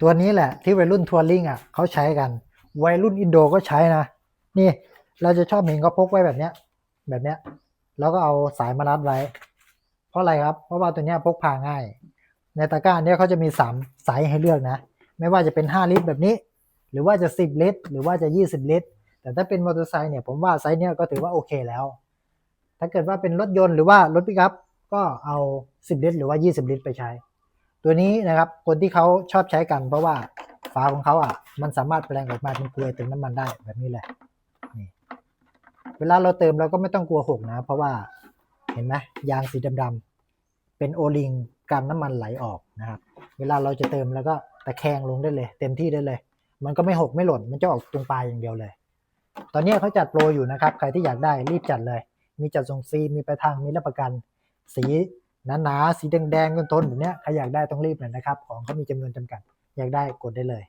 ตัวนี้แหละที่วัยรุ่นทัวริงอะเขาใช้กัน วัยรุ่นอินโดก็ใช้นะ นี่เราจะชอบเห็นเขาพกไว้แบบเนี้ย แบบเนี้ย แล้วก็เอาสายมารัดไว้ เพราะอะไรครับ เพราะว่าตัวเนี้ยพกพาง่าย ในตะกร้าเนี้ยเขาจะมีสามไซส์ให้เลือกนะ ไม่ว่าจะเป็น 5 ลิตรแบบนี้ หรือว่าจะ 10 ลิตร หรือว่าจะ 20 ลิตร แต่ถ้าเป็นมอเตอร์ไซค์เนี่ยผมว่าไซส์เนี้ยก็ถือว่าโอเคแล้ว ถ้าเกิดว่าเป็นรถยนต์หรือว่ารถปิกอัพก็เอา 10 ลิตร หรือว่า 20 ลิตร ไปใช้ ตัวนี้นะครับ คนที่เขาชอบใช้กัน เพราะว่าฝาของเขาอะ มันสามารถแปลงออกมาเป็นกลวยเติมน้ำมันได้แบบนี้เลยนี่เวลาเราเติมเราก็ไม่ต้องกลัวหกนะ เพราะว่าเห็นไหมยางสีดำๆเป็นโอลิงกันน้ำมันไหลออกนะครับ เวลาเราจะเติมแล้วก็ตะแคงลงได้เลย เต็มที่ได้เลย มันก็ไม่หกไม่หล่นมันจะออกตรงปลายอย่างเดียวเลย ตอนนี้เขาจัดโปรอยู่นะครับ ใครที่อยากได้รีบจัดเลย มีจัดส่งฟรีมีไปทางมีรับประกันสี หนาๆสีแดงๆต้นๆแบบเนี้ยใครอยากได้ต้องรีบหน่อยนะครับ ของเขามีจำนวนจำกัด อยากได้กดได้เลย